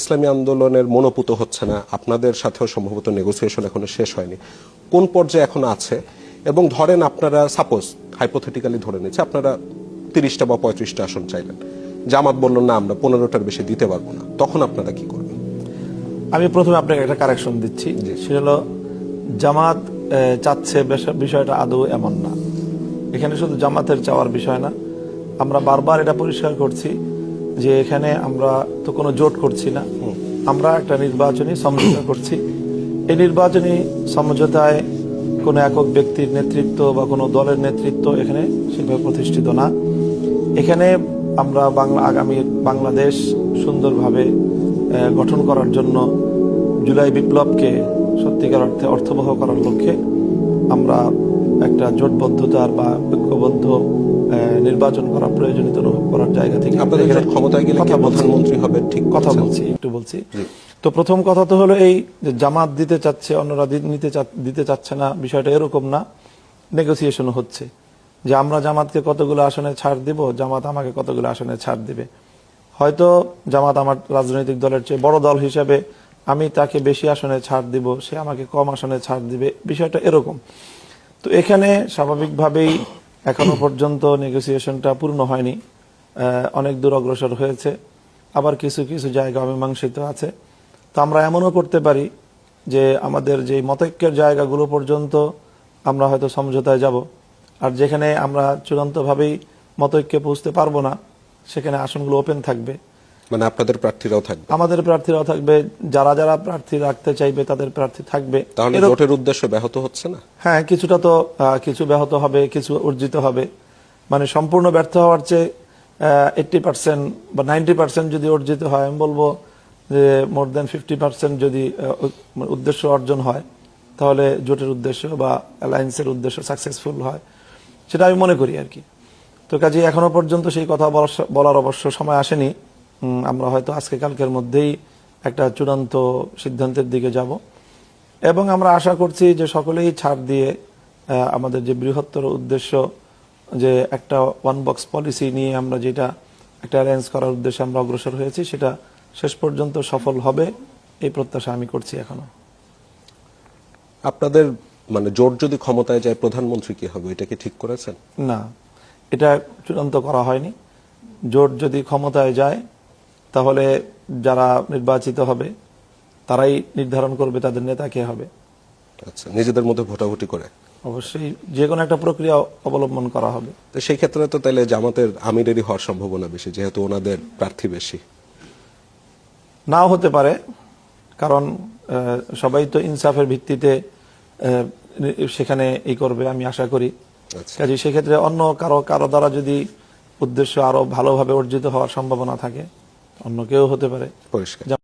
ইসলামী আন্দোলনের মনোপুত হচ্ছে না আপনাদের সাথেও সম্ভবত নেগোসিয়েশন এখনও শেষ হয়নি। কোন পর্যায়ে এখন আছে? এবং ধরেন আপনারা সাপোজ হাইপোথেটিক্যালি ধরে নিচ্ছে আপনারা তিরিশটা বা পঁয়ত্রিশটা আসন চাইলেন। জামাত বলল না আমরা পনেরোটার বেশি দিতে পারব না। তখন আপনারা কি করবেন? আমি প্রথমে আপনাকে একটা কারেকশন দিচ্ছি। সেটা হলো জামাত চাচ্ছে বিষয়টা আদৌ এমন না। এখানে শুধু জামাতের চাওয়ার বিষয় না। আমরা বারবার এটা পরিষ্কার করছি। যে এখানে আমরা তো কোনো জোট করছি না। আমরা একটা নির্বাচনী সমঝোতা করছি। এই নির্বাচনী সমঝোতায় কোনো একক ব্যক্তির নেতৃত্ব বা কোনো দলের নেতৃত্ব এখানে সেভাবে প্রতিষ্ঠিত না। এখানে আমরা বাংলা, আগামী বাংলাদেশ সুন্দরভাবে গঠন করার জন্য জুলাই বিপ্লবকে সত্যিকার অর্থে অর্থবহ করার লক্ষ্যে আমরা একটা জোটবদ্ধতার বা ঐক্যবদ্ধ নির্বাচন করা প্রয়োজনীয়তা অনুভব করার জায়গা থেকে আপনাদের ক্ষমতায় গেলে কে কথা প্রধানমন্ত্রী হবে ঠিক কথা বলছি একটু বলছি। তো প্রথম কথা তো হলো এই যে জামাত দিতে চাচ্ছে অন্যরা নিতে দিতে চাচ্ছে না বিষয়টা এরকম না। নেগোসিয়েশন হচ্ছে যে আমরা জামাতকে কতগুলো আসনে ছাড় দিব জামাত আমাকে কতগুলো আসনে ছাড় দিবে। হয়তো জামাত আমার রাজনৈতিক দলের চেয়ে বড় দল হিসেবে আমি তাকে বেশি আসনে ছাড় দিব, সে আমাকে কম আসনে ছাড় দিবে, বিষয়টা এরকম। তো এখানে স্বাভাবিকভাবেই এখনও পর্যন্ত নেগোসিয়েশনটা পূর্ণ হয়নি। অনেক দূর অগ্রসর হয়েছে। আবার কিছু কিছু জায়গা অমীমাংসিত আছে। তো আমরা এমনও করতে পারি যে আমাদের যে মতৈক্যের জায়গাগুলো পর্যন্ত আমরা হয়তো সমঝোতায় যাব। আর যেখানে আমরা চূড়ান্তভাবেই মতৈক্যে পৌঁছতে পারব না, সেখানে আসনগুলো ওপেন থাকবে। মানে আপনাদের প্রার্থীরাও থাকবে। আমাদের প্রার্থীরাও থাকবে যারা যারা প্রার্থী রাখতে চাইবে তাদের প্রার্থী থাকবে। তাহলে জোটের উদ্দেশ্য ব্যাহত হচ্ছে না? হ্যাঁ কিছুটা তো কিছু ব্যাহত হবে কিছু অর্জিত হবে। মানে সম্পূর্ণ ব্যর্থ হওয়ার চেয়ে এইটটি পার্সেন্ট বা নাইনটি পার্সেন্ট যদি অর্জিত হয় আমি বলব যে মোর দেন ফিফটি পার্সেন্ট যদি উদ্দেশ্য অর্জন হয় তাহলে জোটের উদ্দেশ্য বা অ্যালায়েন্সের উদ্দেশ্য সাকসেসফুল হয়। সেটা আমি মনে করি আর কি। তো কাজে এখনও পর্যন্ত সেই কথা বলার- অবশ্য সময় আসেনি। আমরা হয়তো আজকে কালকের মধ্যেই একটা চূড়ান্ত সিদ্ধান্তের দিকে যাব। এবং আমরা আশা করছি যে সকলেই ছাড় দিয়ে আমাদের যে বৃহত্তর উদ্দেশ্য যে একটা ওয়ান বক্স পলিসি নিয়ে আমরা যেটা একটা অ্যারেঞ্জ করার উদ্দেশ্যে আমরা অগ্রসর হয়েছি সেটা শেষ পর্যন্ত সফল হবে এই প্রত্যাশা আমি করছি এখনও। আপনাদের মানে জোট যদি ক্ষমতায় যায় প্রধানমন্ত্রী কি হবে? এটা কি ঠিক করেছেন? না এটা চূড়ান্ত করা হয়নি। জোট যদি ক্ষমতায় যায় তাহলে যারা নির্বাচিত হবে তারাই নির্ধারণ করবে তাদের নেতা কে হবে। আচ্ছা নিজেদের মধ্যে ভোটাভুটি করে। অবশ্যই যে কোনো একটা প্রক্রিয়া অবলম্বন করা হবে। তো সেই ক্ষেত্রে তো তাহলে জামাতের আমিরেরই হওয়ার সম্ভাবনা বেশি যেহেতু ওনাদের প্রার্থী বেশি। নাও হতে পারে কারণ সবাই তো ইনসাফের ভিত্তিতে সেখানে এই করবে আমি আশা করি। আচ্ছা। কাজে সেক্ষেত্রে অন্য কারও কারও দ্বারা যদি উদ্দেশ্য আরও ভালোভাবে অর্জিত হওয়ার সম্ভাবনা থাকে অন্য কেউ হতে পারে। পরিষ্কার।